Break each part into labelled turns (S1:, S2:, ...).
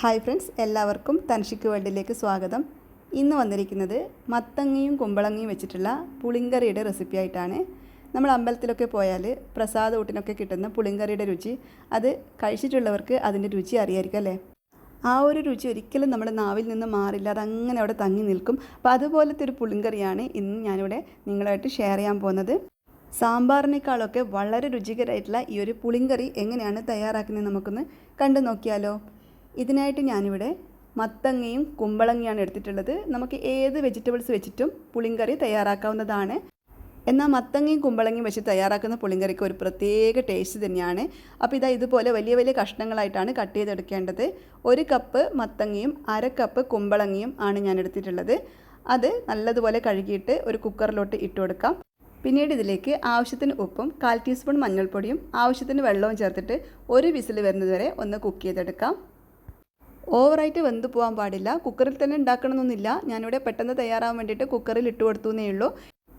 S1: Hi friends എല്ലാവർക്കും തൻഷിക്ക് വേൾഡിലേക്ക് സ്വാഗതം. ഇന്ന് വന്നിരിക്കുന്നത് മത്തങ്ങയും കുമ്പളങ്ങയും വെച്ചിട്ടുള്ള പുളിങ്കറിയുടെ റെസിപ്പി ആയിട്ടാണ്. നമ്മൾ അമ്പലത്തിലൊക്കെ പോയാൽ പ്രസാദ ഊട്ടിനൊക്കെ കിട്ടുന്ന പുളിങ്കറിയുടെ രുചി അത് കഴിച്ചിട്ടുള്ളവർക്ക് അതിന്റെ രുചി അറിയായിരിക്കും അല്ലേ? ആ ഒരു രുചി ഒരിക്കലും നമ്മുടെ നാവിൽ നിന്ന് മാറില്ല അത് അങ്ങനെ അവിടെ തങ്ങി നിൽക്കും. അപ്പോൾ അതുപോലത്തെ ഒരു പുളിങ്കറിയാണ് ഇന്ന് ഞാനിവിടെ നിങ്ങളായിട്ട് ഷെയർ ചെയ്യാൻ പോകുന്നത്. സാമ്പാറിനേക്കാളൊക്കെ വളരെ രുചികരമായിട്ടുള്ള ഈ ഒരു പുളിങ്കറി എങ്ങനെയാണ് തയ്യാറാക്കുന്നത് നമുക്കൊന്ന് കണ്ടു നോക്കിയാലോ? ഇതിനായിട്ട് ഞാനിവിടെ മത്തങ്ങയും കുമ്പളങ്ങയാണ് എടുത്തിട്ടുള്ളത്. നമുക്ക് ഏത് വെജിറ്റബിൾസ് വെച്ചിട്ടും പുളിങ്കറി തയ്യാറാക്കാവുന്നതാണ്. എന്നാൽ മത്തങ്ങയും കുമ്പളങ്ങയും വെച്ച് തയ്യാറാക്കുന്ന പുളിങ്കറിക്ക് ഒരു പ്രത്യേക ടേസ്റ്റ് തന്നെയാണ്. അപ്പോൾ ഇതാ ഇതുപോലെ വലിയ വലിയ കഷ്ണങ്ങളായിട്ടാണ് കട്ട് ചെയ്തെടുക്കേണ്ടത്. ഒരു കപ്പ് മത്തങ്ങയും അര കപ്പ് കുമ്പളങ്ങയും ആണ് ഞാൻ എടുത്തിട്ടുള്ളത്. അത് നല്ലതുപോലെ കഴുകിയിട്ട് ഒരു കുക്കറിലോട്ട് ഇട്ട് കൊടുക്കാം. പിന്നീട് ഇതിലേക്ക് ആവശ്യത്തിന് ഉപ്പും കാൽ ടീസ്പൂൺ മഞ്ഞൾപ്പൊടിയും ആവശ്യത്തിന് വെള്ളവും ചേർത്തിട്ട് ഒരു വിസിൽ വരുന്നതുവരെ ഒന്ന് കുക്ക് ചെയ്തെടുക്കാം. ഓവറായിട്ട് വെന്ത് പോകാൻ പാടില്ല. കുക്കറിൽ തന്നെ ഉണ്ടാക്കണമെന്നൊന്നുമില്ല ഞാനിവിടെ പെട്ടെന്ന് തയ്യാറാകാൻ വേണ്ടിയിട്ട് കുക്കറിൽ ഇട്ട് കൊടുത്തു എന്നേ ഉള്ളൂ.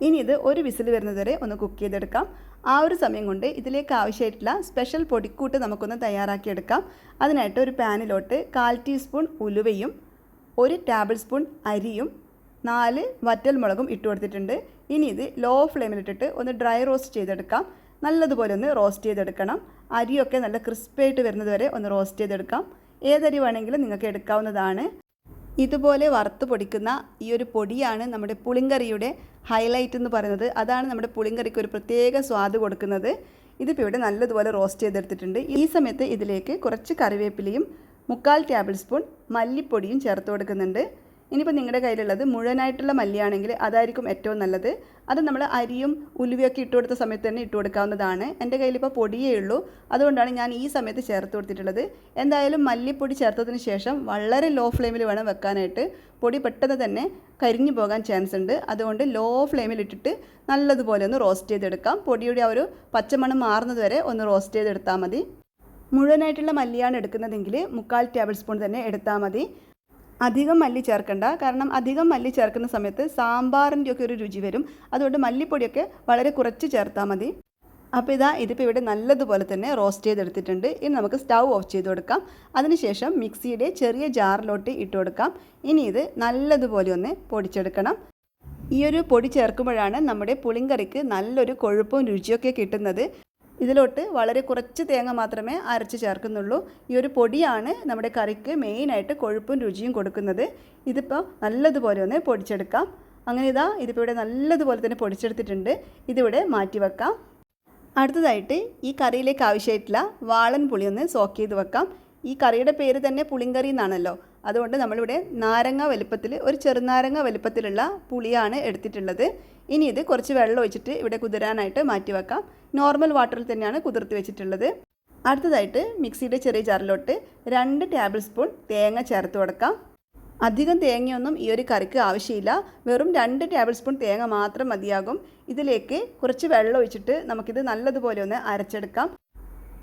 S1: ഇനി ഇത് ഒരു വിസിൽ വരുന്നതുവരെ ഒന്ന് കുക്ക് ചെയ്തെടുക്കാം. ആ ഒരു സമയം കൊണ്ട് ഇതിലേക്ക് ആവശ്യമായിട്ടുള്ള സ്പെഷ്യൽ പൊടിക്കൂട്ട് നമുക്കൊന്ന് തയ്യാറാക്കിയെടുക്കാം. അതിനായിട്ട് ഒരു പാനിലോട്ട് കാൽ ടീസ്പൂൺ ഉലുവയും ഒരു ടേബിൾ സ്പൂൺ അരിയും നാല് വറ്റൽമുളകും ഇട്ട് കൊടുത്തിട്ടുണ്ട്. ഇനി ഇത് ലോ ഫ്ലെയിമിലിട്ടിട്ട് ഒന്ന് ഡ്രൈ റോസ്റ്റ് ചെയ്തെടുക്കാം. നല്ലതുപോലെ ഒന്ന് റോസ്റ്റ് ചെയ്തെടുക്കണം. അരിയൊക്കെ നല്ല ക്രിസ്പായിട്ട് വരുന്നത് വരെ ഒന്ന് റോസ്റ്റ് ചെയ്തെടുക്കാം. ഏതരി വേണമെങ്കിലും നിങ്ങൾക്ക് എടുക്കാവുന്നതാണ്. ഇതുപോലെ വറുത്ത് പൊടിക്കുന്ന ഈ ഒരു പൊടിയാണ് നമ്മുടെ പുളിങ്കറിയുടെ ഹൈലൈറ്റ് എന്ന് പറയുന്നത്. അതാണ് നമ്മുടെ പുളിങ്കറിക്ക് ഒരു പ്രത്യേക സ്വാദ് കൊടുക്കുന്നത്. ഇതിപ്പോൾ ഇവിടെ നല്ലതുപോലെ റോസ്റ്റ് ചെയ്തെടുത്തിട്ടുണ്ട്. ഈ സമയത്ത് ഇതിലേക്ക് കുറച്ച് കറിവേപ്പിലയും മുക്കാൽ ടേബിൾ സ്പൂൺ മല്ലിപ്പൊടിയും ചേർത്ത് കൊടുക്കുന്നുണ്ട്. ഇനിയിപ്പോൾ നിങ്ങളുടെ കയ്യിലുള്ളത് മുഴുവനായിട്ടുള്ള മല്ലിയാണെങ്കിൽ അതായിരിക്കും ഏറ്റവും നല്ലത്. അത് നമ്മൾ അരിയും ഉലുവയൊക്കെ ഇട്ട് കൊടുത്ത സമയത്ത് തന്നെ ഇട്ട് കൊടുക്കാവുന്നതാണ്. എന്റെ കയ്യിലിപ്പോൾ പൊടിയേ ഉള്ളൂ. അതുകൊണ്ടാണ് ഞാൻ ഈ സമയത്ത് ചേർത്ത് കൊടുത്തിട്ടുള്ളത്. എന്തായാലും മല്ലിപ്പൊടി ചേർത്തതിന് ശേഷം വളരെ ലോ ഫ്ലെയിമിൽ വേണം വെക്കാനായിട്ട്. പൊടി പെട്ടെന്ന് തന്നെ കരിഞ്ഞു പോകാൻ ചാൻസ് ഉണ്ട്. അതുകൊണ്ട് ലോ ഫ്ലെയിമിൽ ഇട്ടിട്ട് നല്ലതുപോലെ ഒന്ന് റോസ്റ്റ് ചെയ്തെടുക്കാം. പൊടിയുടെ ആ ഒരു പച്ചമണം മാറുന്നത് വരെ ഒന്ന് റോസ്റ്റ് ചെയ്തെടുത്താൽ മതി. മുഴുവനായിട്ടുള്ള മല്ലിയാണ് എടുക്കുന്നതെങ്കിൽ മുക്കാൽ ടേബിൾ സ്പൂൺ തന്നെ എടുത്താൽ മതി. അധികം മല്ലി ചേർക്കണ്ട. കാരണം അധികം മല്ലി ചേർക്കുന്ന സമയത്ത് സാമ്പാറിന്റെ ഒക്കെ ഒരു രുചി വരും. അതുകൊണ്ട് മല്ലിപ്പൊടിയൊക്കെ വളരെ കുറച്ച് ചേർത്താൽ മതി. അപ്പോൾ ഇതാ ഇതിപ്പോൾ ഇവിടെ നല്ലതുപോലെ തന്നെ റോസ്റ്റ് ചെയ്തെടുത്തിട്ടുണ്ട്. ഇനി നമുക്ക് സ്റ്റൗ ഓഫ് ചെയ്ത് കൊടുക്കാം. അതിനുശേഷം മിക്സിയുടെ ചെറിയ ജാറിലോട്ട് ഇട്ട് കൊടുക്കാം. ഇനി ഇത് നല്ലതുപോലെ ഒന്ന് പൊടിച്ചെടുക്കണം. ഈ ഒരു പൊടി ചേർക്കുമ്പോഴാണ് നമ്മുടെ പുളിങ്കറിക്ക് നല്ലൊരു കൊഴുപ്പും രുചിയൊക്കെ കിട്ടുന്നത്. ഇതിലോട്ട് വളരെ കുറച്ച് തേങ്ങ മാത്രമേ അരച്ച് ചേർക്കുന്നുള്ളൂ. ഈ ഒരു പൊടിയാണ് നമ്മുടെ കറിക്ക് മെയിനായിട്ട് കൊഴുപ്പും രുചിയും കൊടുക്കുന്നത്. ഇതിപ്പോൾ നല്ലതുപോലെ ഒന്ന് പൊടിച്ചെടുക്കാം. അങ്ങനെ ഇതാ ഇതിപ്പോൾ ഇവിടെ നല്ലതുപോലെ തന്നെ പൊടിച്ചെടുത്തിട്ടുണ്ട്. ഇതിവിടെ മാറ്റി വെക്കാം. അടുത്തതായിട്ട് ഈ കറിയിലേക്ക് ആവശ്യമായിട്ടുള്ള വാളൻ പുളി ഒന്ന് സോക്ക് ചെയ്ത് വെക്കാം. ഈ കറിയുടെ പേര് തന്നെ പുളിങ്കറി എന്നാണല്ലോ. അതുകൊണ്ട് നമ്മളിവിടെ നാരങ്ങ വലുപ്പത്തിൽ ഒരു ചെറുനാരങ്ങ വലുപ്പത്തിലുള്ള പുളിയാണ് എടുത്തിട്ടുള്ളത്. ഇനി ഇത് കുറച്ച് വെള്ളം ഒഴിച്ചിട്ട് ഇവിടെ കുതിരാനായിട്ട് മാറ്റി വെക്കാം. നോർമൽ വാട്ടറിൽ തന്നെയാണ് കുതിർത്ത് വെച്ചിട്ടുള്ളത്. അടുത്തതായിട്ട് മിക്സിയുടെ ചെറിയ ജാറിലോട്ട് രണ്ട് ടേബിൾ സ്പൂൺ തേങ്ങ ചേർത്ത് കൊടുക്കാം. അധികം തേങ്ങയൊന്നും ഈ ഒരു കറിക്ക് ആവശ്യമില്ല. വെറും രണ്ട് ടേബിൾ സ്പൂൺ തേങ്ങ മാത്രം മതിയാകും. ഇതിലേക്ക് കുറച്ച് വെള്ളം ഒഴിച്ചിട്ട് നമുക്കിത് നല്ലതുപോലെ ഒന്ന് അരച്ചെടുക്കാം.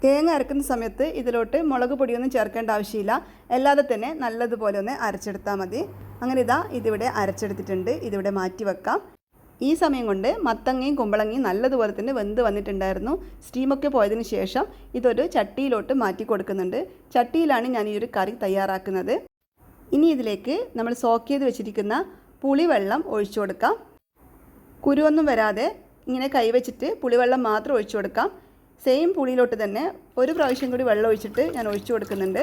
S1: തേങ്ങ അരക്കുന്ന സമയത്ത് ഇതിലോട്ട് മുളക് പൊടിയൊന്നും ചേർക്കേണ്ട ആവശ്യമില്ല. അല്ലാതെ തന്നെ നല്ലതുപോലെ ഒന്ന് അരച്ചെടുത്താൽ മതി. അങ്ങനെ ഇതാ ഇതിവിടെ അരച്ചെടുത്തിട്ടുണ്ട്. ഇതിവിടെ മാറ്റി വെക്കാം. ഈ സമയം കൊണ്ട് മത്തങ്ങയും കുമ്പളങ്ങയും നല്ലതുപോലെ തന്നെ വെന്ത് വന്നിട്ടുണ്ടായിരുന്നു. സ്റ്റീമൊക്കെ പോയതിന് ശേഷം ഇതൊരു ചട്ടിയിലോട്ട് മാറ്റി കൊടുക്കുന്നുണ്ട്. ചട്ടിയിലാണ് ഞാൻ ഈ ഒരു കറി തയ്യാറാക്കുന്നത്. ഇനി ഇതിലേക്ക് നമ്മൾ സോക്ക് ചെയ്ത് വെച്ചിരിക്കുന്ന പുളിവെള്ളം ഒഴിച്ചു കൊടുക്കാം. കുരുവൊന്നും വരാതെ ഇങ്ങനെ കൈവച്ചിട്ട് പുളിവെള്ളം മാത്രം ഒഴിച്ചു കൊടുക്കാം. സെയിം പുളിയിലോട്ട് തന്നെ ഒരു പ്രാവശ്യം കൂടി വെള്ളം ഒഴിച്ചിട്ട് ഞാൻ ഒഴിച്ചു കൊടുക്കുന്നുണ്ട്.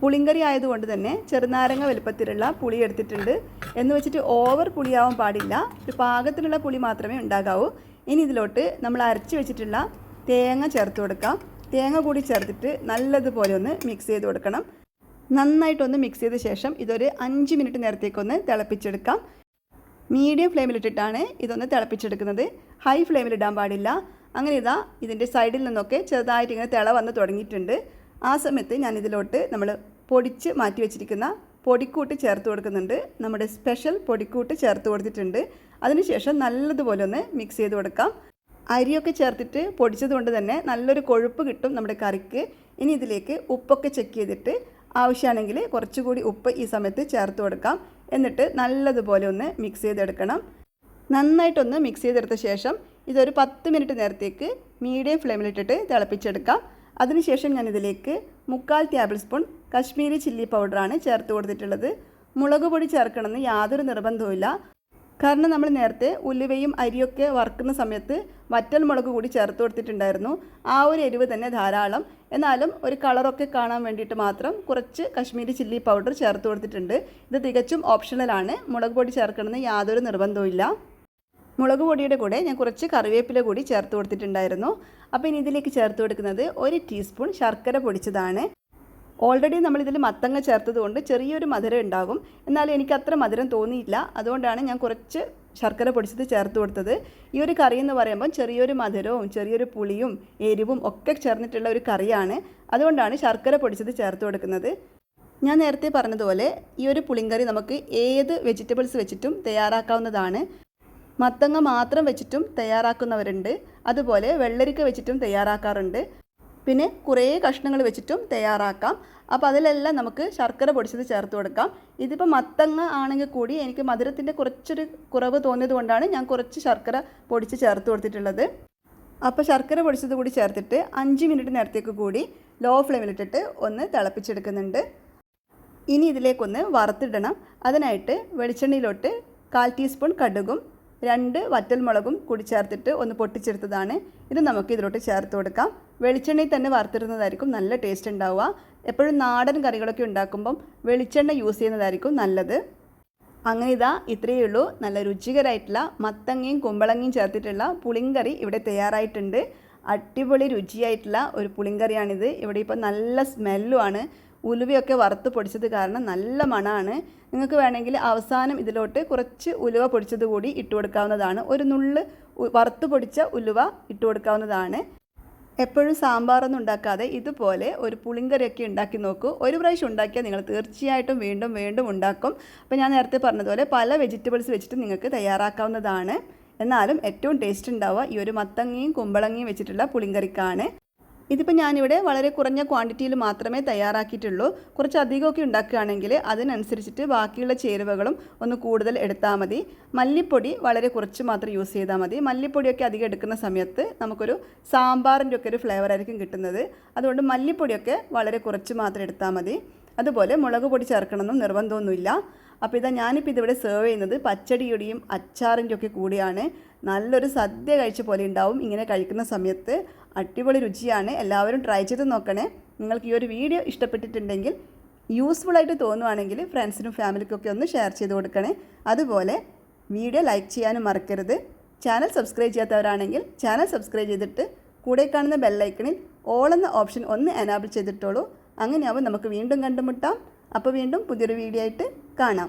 S1: പുളിങ്കറി ആയതുകൊണ്ട് തന്നെ ചെറുനാരങ്ങ വലുപ്പത്തിലുള്ള പുളി എടുത്തിട്ടുണ്ട്. എന്ന് വെച്ചിട്ട് ഓവർ പുളിയാവാൻ പാടില്ല. ഒരു പാകത്തിലുള്ള പുളി മാത്രമേ ഉണ്ടാകാവൂ. ഇനി ഇതിലോട്ട് നമ്മൾ അരച്ച് വെച്ചിട്ടുള്ള തേങ്ങ ചേർത്ത് കൊടുക്കാം. തേങ്ങ കൂടി ചേർത്തിട്ട് നല്ലതുപോലെ ഒന്ന് മിക്സ് ചെയ്ത് കൊടുക്കണം. നന്നായിട്ടൊന്ന് മിക്സ് ചെയ്ത ശേഷം ഇതൊരു അഞ്ച് മിനിറ്റ് നേരത്തേക്കൊന്ന് തിളപ്പിച്ചെടുക്കാം. മീഡിയം ഫ്ലെയിമിലിട്ടിട്ടാണ് ഇതൊന്ന് തിളപ്പിച്ചെടുക്കുന്നത്. ഹൈ ഫ്ലെയിമിലിടാൻ പാടില്ല. അങ്ങനെ ഇതാ ഇതിന്റെ സൈഡിൽ നിന്നൊക്കെ ചെറുതായിട്ട് ഇങ്ങനെ തിള വന്ന് തുടങ്ങിയിട്ടുണ്ട്. ആ സമയത്ത് ഞാൻ ഇതിലോട്ട് നമ്മൾ പൊടിച്ച് മാറ്റി വെച്ചിരിക്കുന്ന പൊടിക്കൂട്ട് ചേർത്ത് കൊടുക്കുന്നുണ്ട്. നമ്മുടെ സ്പെഷ്യൽ പൊടിക്കൂട്ട് ചേർത്ത് കൊടുത്തിട്ടുണ്ട്. അതിനുശേഷം നല്ലതുപോലെ ഒന്ന് മിക്സ് ചെയ്ത് കൊടുക്കാം. അരിയൊക്കെ ചേർത്തിട്ട് പൊടിച്ചതുകൊണ്ട് തന്നെ നല്ലൊരു കൊഴുപ്പ് കിട്ടും നമ്മുടെ കറിക്ക്. ഇനി ഇതിലേക്ക് ഉപ്പൊക്കെ ചെക്ക് ചെയ്തിട്ട് ആവശ്യമാണെങ്കിൽ കുറച്ചുകൂടി ഉപ്പ് ഈ സമയത്ത് ചേർത്ത് കൊടുക്കാം. എന്നിട്ട് നല്ലതുപോലെ ഒന്ന് മിക്സ് ചെയ്തെടുക്കണം. നന്നായിട്ടൊന്ന് മിക്സ് ചെയ്തെടുത്ത ശേഷം ഇതൊരു പത്ത് മിനിറ്റ് നേരത്തേക്ക് മീഡിയം ഫ്ലെയിമിലിട്ടിട്ട് തിളപ്പിച്ചെടുക്കാം. അതിനുശേഷം ഞാനിതിലേക്ക് മുക്കാൽ ടേബിൾ സ്പൂൺ കശ്മീരി ചില്ലി പൗഡറാണ് ചേർത്ത് കൊടുത്തിട്ടുള്ളത്. മുളക് പൊടി ചേർക്കണമെന്ന് യാതൊരു നിർബന്ധവുമില്ല. കാരണം നമ്മൾ നേരത്തെ ഉലുവയും അരിയൊക്കെ വറുക്കുന്ന സമയത്ത് വറ്റൽ മുളക് കൂടി ചേർത്ത് കൊടുത്തിട്ടുണ്ടായിരുന്നു. ആ ഒരു എരിവ് തന്നെ ധാരാളം. എന്നാലും ഒരു കളറൊക്കെ കാണാൻ വേണ്ടിയിട്ട് മാത്രം കുറച്ച് കശ്മീരി ചില്ലി പൗഡർ ചേർത്ത് കൊടുത്തിട്ടുണ്ട്. ഇത് തികച്ചും ഓപ്ഷണലാണ് മുളക് പൊടി ചേർക്കണമെന്ന് യാതൊരു നിർബന്ധവുമില്ല. മുളക് പൊടിയുടെ കൂടെ ഞാൻ കുറച്ച് കറിവേപ്പില കൂടി ചേർത്ത് കൊടുത്തിട്ടുണ്ടായിരുന്നു. അപ്പോൾ ഇനി ഇതിലേക്ക് ചേർത്ത് കൊടുക്കുന്നത് ഒരു ടീസ്പൂൺ ശർക്കര പൊടിച്ചതാണ്. ഓൾറെഡി നമ്മളിതിൽ മത്തങ്ങ ചേർത്തതുകൊണ്ട് ചെറിയൊരു മധുരം ഉണ്ടാകും. എന്നാൽ എനിക്ക് അത്ര മധുരം തോന്നിയില്ല. അതുകൊണ്ടാണ് ഞാൻ കുറച്ച് ശർക്കര പൊടിച്ചത് ചേർത്ത് കൊടുത്തത്. ഈ ഒരു കറി എന്ന് പറയുമ്പോൾ ചെറിയൊരു മധുരവും ചെറിയൊരു പുളിയും എരിവും ഒക്കെ ചേർന്നിട്ടുള്ള ഒരു കറിയാണ്. അതുകൊണ്ടാണ് ശർക്കര പൊടിച്ചത് ചേർത്ത് കൊടുക്കുന്നത്. ഞാൻ നേരത്തെ പറഞ്ഞതുപോലെ ഈ ഒരു പുളിങ്കറി നമുക്ക് ഏത് വെജിറ്റബിൾസ് വെച്ചിട്ടും തയ്യാറാക്കാവുന്നതാണ്. മത്തങ്ങ മാത്രം വെച്ചിട്ടും തയ്യാറാക്കുന്നവരുണ്ട്. അതുപോലെ വെള്ളരിക്ക വെച്ചിട്ടും തയ്യാറാക്കാറുണ്ട്. പിന്നെ കുറേ കഷ്ണങ്ങൾ വെച്ചിട്ടും തയ്യാറാക്കാം. അപ്പോൾ അതിലെല്ലാം നമുക്ക് ശർക്കര പൊടിച്ചത് ചേർത്ത് കൊടുക്കാം. ഇതിപ്പോൾ മത്തങ്ങ ആണെങ്കിൽ കൂടി എനിക്ക് മധുരത്തിന്റെ കുറച്ചൊരു കുറവ് തോന്നിയത് കൊണ്ടാണ് ഞാൻ കുറച്ച് ശർക്കര പൊടിച്ച് ചേർത്ത് കൊടുത്തിട്ടുള്ളത്. അപ്പോൾ ശർക്കര പൊടിച്ചത് കൂടി ചേർത്തിട്ട് അഞ്ച് മിനിറ്റ് നേരത്തേക്ക് കൂടി ലോ ഫ്ലെയിമിലിട്ടിട്ട് ഒന്ന് തിളപ്പിച്ചെടുക്കുന്നുണ്ട്. ഇനി ഇതിലേക്കൊന്ന് വറുത്തിടണം. അതിനായിട്ട് വെളിച്ചെണ്ണയിലോട്ട് കാൽ ടീസ്പൂൺ കടുകും രണ്ട് വറ്റൽമുളകും കൂടി ചേർത്തിട്ട് ഒന്ന് പൊട്ടിച്ചെടുത്തതാണ്. ഇത് നമുക്ക് ഇതിലോട്ട് ചേർത്ത് കൊടുക്കാം. വെളിച്ചെണ്ണയിൽ തന്നെ വറുത്തിടുന്നതായിരിക്കും നല്ല ടേസ്റ്റ് ഉണ്ടാവുക. എപ്പോഴും നാടൻ കറികളൊക്കെ ഉണ്ടാക്കുമ്പം വെളിച്ചെണ്ണ യൂസ് ചെയ്യുന്നതായിരിക്കും നല്ലത്. അങ്ങനെ ഇതാ ഇത്രയേ ഉള്ളൂ. നല്ല രുചികരമായിട്ടുള്ള മത്തങ്ങയും കുമ്പളങ്ങയും ചേർത്തിട്ടുള്ള പുളിങ്കറി ഇവിടെ തയ്യാറായിട്ടുണ്ട്. അടിപൊളി രുചിയായിട്ടുള്ള ഒരു പുളിങ്കറിയാണിത്. ഇവിടെ ഇപ്പോൾ നല്ല സ്മെല്ലുമാണ് ഉലുവയൊക്കെ വറുത്ത് പൊടിച്ചത് കാരണം നല്ല മണമാണ് നിങ്ങൾക്ക് വേണമെങ്കിൽ അവസാനം ഇതിലോട്ട് കുറച്ച് ഉലുവ പൊടിച്ചത് കൂടി ഇട്ട് കൊടുക്കാവുന്നതാണ്. ഒരു നുള്ള് വറുത്ത് പൊടിച്ച ഉലുവ ഇട്ട് കൊടുക്കാവുന്നതാണ്. എപ്പോഴും സാമ്പാറൊന്നും ഉണ്ടാക്കാതെ ഇതുപോലെ ഒരു പുളിങ്കറിയൊക്കെ ഉണ്ടാക്കി നോക്കൂ. ഒരു പ്രാവശ്യം ഉണ്ടാക്കിയാൽ നിങ്ങൾ തീർച്ചയായിട്ടും വീണ്ടും വീണ്ടും ഉണ്ടാക്കും. അപ്പോൾ ഞാൻ നേരത്തെ പറഞ്ഞതുപോലെ പല വെജിറ്റബിൾസ് വെച്ചിട്ട് നിങ്ങൾക്ക് തയ്യാറാക്കാവുന്നതാണ്. എന്നാലും ഏറ്റവും ടേസ്റ്റ് ഉണ്ടാവുക ഈ ഒരു മത്തങ്ങയും കുമ്പളങ്ങയും വെച്ചിട്ടുള്ള പുളിങ്കറിക്കാണ്. ഇതിപ്പോൾ ഞാനിവിടെ വളരെ കുറഞ്ഞ ക്വാണ്ടിറ്റിയിൽ മാത്രമേ തയ്യാറാക്കിയിട്ടുള്ളൂ. കുറച്ച് അധികമൊക്കെ ഉണ്ടാക്കുകയാണെങ്കിൽ അതിനനുസരിച്ചിട്ട് ബാക്കിയുള്ള ചേരുവകളും ഒന്ന് കൂടുതൽ എടുത്താൽ മതി. മല്ലിപ്പൊടി വളരെ കുറച്ച് മാത്രം യൂസ് ചെയ്താൽ മതി. മല്ലിപ്പൊടിയൊക്കെ അധികം എടുക്കുന്ന സമയത്ത് നമുക്കൊരു സാമ്പാറിന്റെ ഒക്കെ ഒരു ഫ്ലേവർ ആയിരിക്കും കിട്ടുന്നത്. അതുകൊണ്ട് മല്ലിപ്പൊടിയൊക്കെ വളരെ കുറച്ച് മാത്രം എടുത്താൽ മതി. അതുപോലെ മുളക് പൊടി ചേർക്കണമെന്നും നിർബന്ധമൊന്നുമില്ല. അപ്പോൾ ഇതാ ഞാനിപ്പോൾ ഇതിവിടെ സെർവ് ചെയ്യുന്നത് പച്ചടിയുടെയും അച്ചാറിന്റെ ഒക്കെ കൂടിയാണ്. നല്ലൊരു സദ്യ കഴിച്ച പോലെ ഉണ്ടാവും ഇങ്ങനെ കഴിക്കുന്ന സമയത്ത്. അടിപൊളി രുചിയാണ്. എല്ലാവരും ട്രൈ ചെയ്ത് നോക്കണേ. നിങ്ങൾക്ക് ഈ ഒരു വീഡിയോ ഇഷ്ടപ്പെട്ടിട്ടുണ്ടെങ്കിൽ യൂസ്ഫുൾ ആയിട്ട് തോന്നുവാണെങ്കിൽ ഫ്രണ്ട്സിനും ഫാമിലിക്കൊക്കെ ഒന്ന് ഷെയർ ചെയ്ത് കൊടുക്കണേ. അതുപോലെ വീഡിയോ ലൈക്ക് ചെയ്യാനും മറക്കരുത്. ചാനൽ സബ്സ്ക്രൈബ് ചെയ്യാത്തവരാണെങ്കിൽ ചാനൽ സബ്സ്ക്രൈബ് ചെയ്തിട്ട് കൂടെ കാണുന്ന ബെല്ലൈക്കണിൽ ഓൾ എന്ന ഓപ്ഷൻ ഒന്ന് എനാബിൾ ചെയ്തിട്ടുള്ളൂ അങ്ങനെയാവും നമുക്ക് വീണ്ടും കണ്ടുമുട്ടാം. അപ്പോൾ വീണ്ടും പുതിയൊരു വീഡിയോ ആയിട്ട് കാണാം.